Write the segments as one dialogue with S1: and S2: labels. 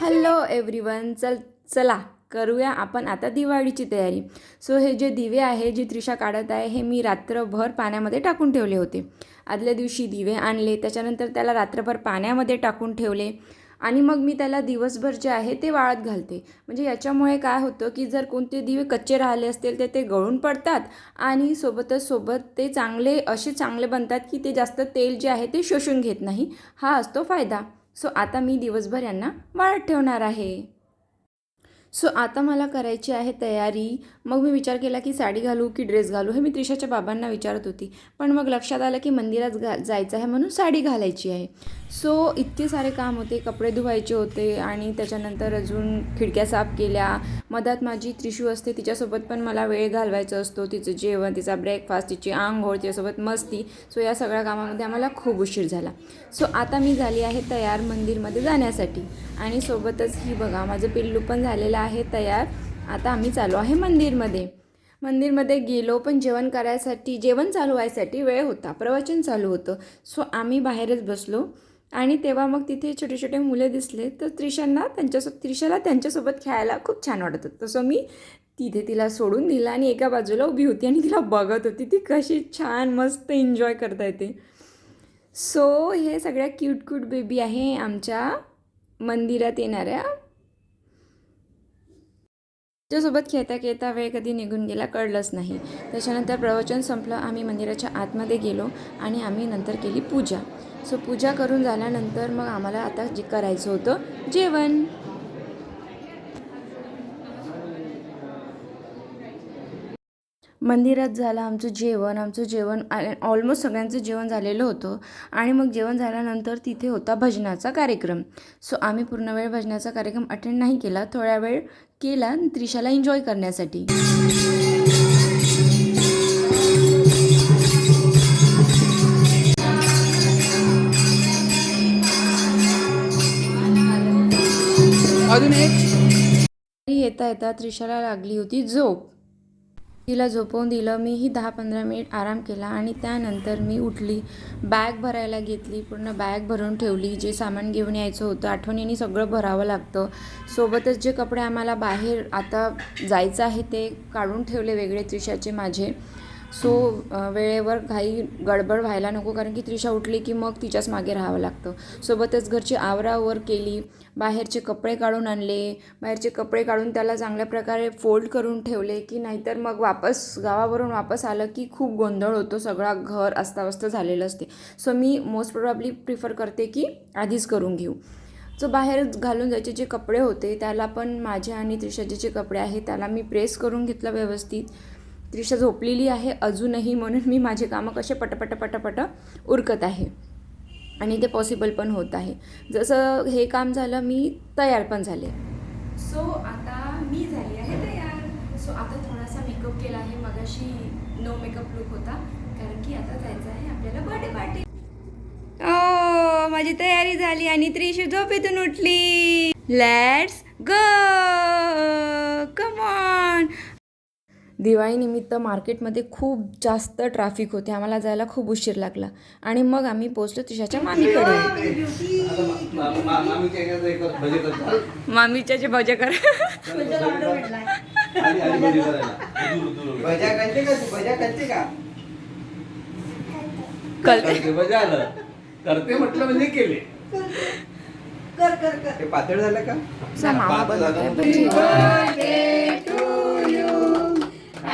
S1: Hello everyone चल चला करूया आपण आता दिवाळीची तयारी. सो हे जे दिवे आहे जे त्रिशा काढत आहे हे मी रात्रभर पाण्यामध्ये टाकून ठेवले होते. आदल्या दिवशी दिवे आणले त्याच्यानंतर त्याला रात्रभर पाण्यामध्ये टाकून ठेवले. आणि मग मी त्याला दिवसभर जे आहे ते वाळत घालते. म्हणजे याच्यामुळे काय होतं की जर कोणते दिवे कच्चे राहिले असतील तर ते गळून पडतात आणि सोबतच सोबत ते चांगले असे चांगले बनतात की ते जास्त तेल जे आहे ते शोषून घेत नाही. हा असतो फायदा. सो आता मी दिवसभर यांना वाळत ठेवणार आहे. सो आता मला करायची आहे तयारी. मग मी विचार केला की साडी घालू की ड्रेस घालू हे मी त्रिशाच्या बाबांना विचारत होती. पण मग लक्षात आलं की मंदिरात घा जायचं आहे म्हणून साडी घालायची आहे. सो इतके सारे काम होते कपडे धुवायचे होते आणि त्याच्यानंतर अजून खिडक्या साफ केल्या. मधात माझी त्रिशू असते तिच्यासोबत पण मला वेळ घालवायचा असतो. तिचं जेवण तिचा ब्रेकफास्ट तिची आंघोळ तिच्यासोबत मस्ती. सो या सगळ्या कामामध्ये आम्हाला खूप उशीर झाला. सो आता मी झाली आहे तयार मंदिरमध्ये जाण्यासाठी. आणि सोबतच ही बघा माझं पिल्लू पण झालेलं आहे तयार. आता आम्ही चालू आहे मंदिरमध्ये. मंदिरमध्ये गेलो पण जेवण करायसाठी जेवण चालू व्हायसाठी वेळ होता प्रवचन चालू होतं. सो आम्ही बाहेरच बसलो. आणि तेव्हा मग तिथे छोटे छोटे मुले दिसले. तर त्रिशांना त्यांच्यासो त्रिशाला त्यांच्यासोबत खेळायला खूप छान वाटत होतं. तसं मी तिथे तिला सोडून दिलं आणि एका बाजूला उभी होती आणि तिला बघत होती. ती कशी छान मस्त एन्जॉय करता येते सो हे सगळ्या क्यूट क्यूट बेबी आहे आमच्या मंदिरात येणाऱ्या. त्याच्यासोबत खेळता खेळता वेळ कधी निघून गेला कळलंच नाही. त्याच्यानंतर प्रवचन संपलं आम्ही मंदिराच्या आतमध्ये गेलो आणि आम्ही नंतर केली पूजा. सो पूजा करून झाल्यानंतर मग आम्हाला आता जे करायचं होतं जेवण. मंदिरात झालं आमचं जेवण आमचं जेवण ऑलमोस्ट सगळ्यांचं जेवण झालेलं होतं. आणि मग जेवण झाल्यानंतर तिथे होता भजनाचा कार्यक्रम. सो आम्ही पूर्ण वेळ भजनाचा कार्यक्रम अटेंड नाही केला. थोड्या वेळ केला त्रिशाला एन्जॉय करण्यासाठी.
S2: अजून एक.
S1: येता येता त्रिशाला लागली होती झोप. तिला झोपवून दिलं. मीही दहा पंधरा मिनिट आराम केला आणि त्यानंतर मी उठली. बॅग भरायला घेतली. पूर्ण बॅग भरून ठेवली. जे सामान घेऊन यायचं होतं आठवणीने सगळं भरावं लागतं. सोबतच जे कपडे आम्हाला बाहेर आता जायचं आहे ते काढून ठेवले वेगळे त्रिशाचे माझे. सो वेळेवर घाई गडबड व्हायला नको कारण की त्रिशा उठली की मग तिच्याच मागे राहावं लागतं. सोबतच घरची आवरावर केली बाहेरचे कपडे काढून आणले बाहेरचे कपडे काढून त्याला चांगल्या प्रकारे फोल्ड करून ठेवले की नाहीतर मग वापस गावावरून वापस आलं की खूप गोंधळ होतो सगळा घर अस्ताव्यस्त झालेलं असते. सो मी मोस्ट प्रोबॅबली प्रिफर करते की आधीच करून घेऊ. सो बाहेर घालून जायचे जे कपडे होते त्याला पण माझ्या आणि त्रिशाचे जे कपडे आहेत त्याला मी प्रेस करून घेतलं व्यवस्थित. त्रिशा झोपलेली आहे अजूनही म्हणून मी माझे कामं कसे पटपट पटपट उरकत आहे. आणि ते पॉसिबल पण होत आहे. जसं हे काम झालं मी तयार पण झाले. सो आता मी झाली आहे तयार. सो आता थोडासा मेकअप केला आहे. मगाशी नो मेकअप लुक होता. कारण की आता जायचं आहे आपल्याला बर्थडे पार्टी ओ माझी तयारी झाली आणि त्रिशू झोपेतून उठली. लेट्स गो दिवाळीनिमित्त मार्केटमध्ये खूप जास्त ट्रॅफिक होते. आम्हाला जायला खूप उशीर लागला. आणि मग आम्ही पोचलो तिशाच्या मामीकडे. मामीच्या जे भजे कर
S2: करते का? तू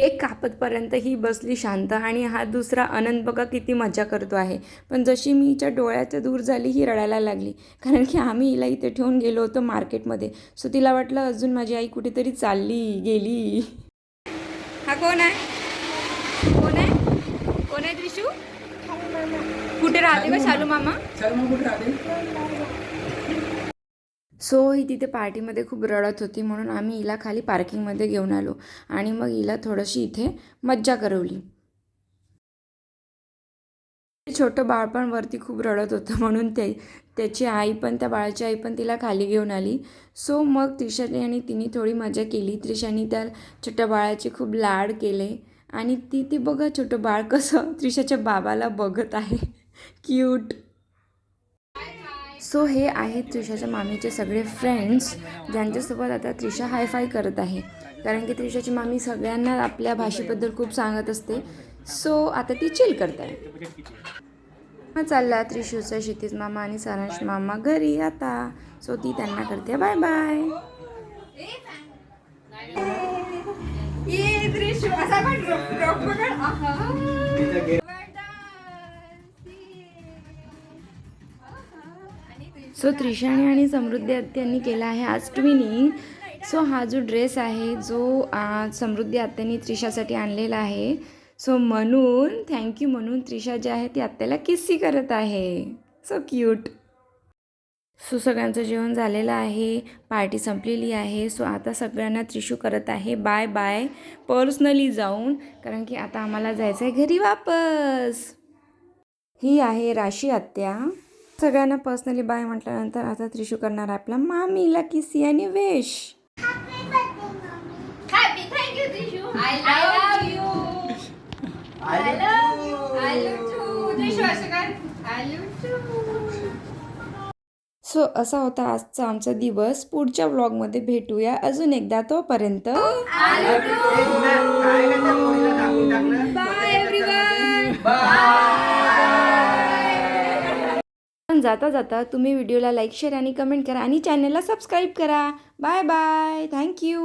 S1: एक कापतपर्यंत ही बसली शांत आणि हा दुसरा आनंद बघा किती मजा करतो आहे. पण जशी मी हिच्या डोळ्याच्या दूर झाली ही रडायला लागली. कारण की आम्ही हिला इथे ठेवून गेलो होतो मार्केटमध्ये. सो तिला वाटलं अजून माझी आई कुठेतरी चालली गेली. हा कोण आहे? कोण आहे? कोण आहे त्रिशू? कुठे राहते का शालू मामा
S2: कुठे राहते?
S1: सो ही तिथे पार्टीमध्ये खूप रडत होती म्हणून आम्ही हिला खाली पार्किंगमध्ये घेऊन आलो आणि मग हिला थोडीशी इथे मज्जा करवली. छोटं बाळ पण वरती खूप रडत होतं म्हणून ते त्याची आई पण त्या बाळाची आई पण तिला खाली घेऊन आली. सो मग त्रिशाने आणि तिने थोडी मजा केली. त्रिशाने त्या छोट्या बाळाचे खूप लाड केले आणि ती ती बघा छोटं बाळ कसं त्रिशाच्या बाबाला बघत आहे. क्यूट सो हे आहेत त्रिशाच्या मामीचे सगळे फ्रेंड्स ज्यांच्यासोबत आता त्रिशा हायफाय करत आहे. कारण की त्रिशाची मामी सगळ्यांना आपल्या भाषेबद्दल खूप सांगत असते. सो आता ती चिल करत आहे मग चालला त्रिशूचा क्षितिज मामा आणि सारांश मामा घरी आता. सो ती त्यांना करते. बाय बाय
S3: ये त्रिशू असा
S1: सो त्रिशाने आणि समृद्धी आत्यांनी केला आहे आज ट्विनिंग सो हा जो ड्रेस आहे जो समृद्धी आत्यांनी त्रिशासाठी आणलेला आहे. सो म्हणून थँक्यू म्हणून त्रिशा जी आहे ती आत्याला किस्सी करत आहे. सो क्यूट सो सगळ्यांचं जेवण झालेलं आहे पार्टी संपलेली आहे. सो आता सगळ्यांना त्रिशू करत आहे. बाय बाय पर्सनली जाऊन कारण की आता आम्हाला जायचं आहे घरी वापस. ही आहे राशी आत्या. सगळ्यांना पर्सनली बाय म्हटल्यानंतर आता त्रिशू करणार आहे आपला मामीला किसी आणि वेश. सो असा होता आजचा आमचा दिवस. पुढच्या व्लॉगमध्ये भेटूया अजून एकदा तोपर्यंत. पण जाता जाता तुम्ही व्हिडिओला लाईक शेअर आणि कमेंट करा आणि चॅनलला सबस्क्राईब करा. Bye bye. थँक्यू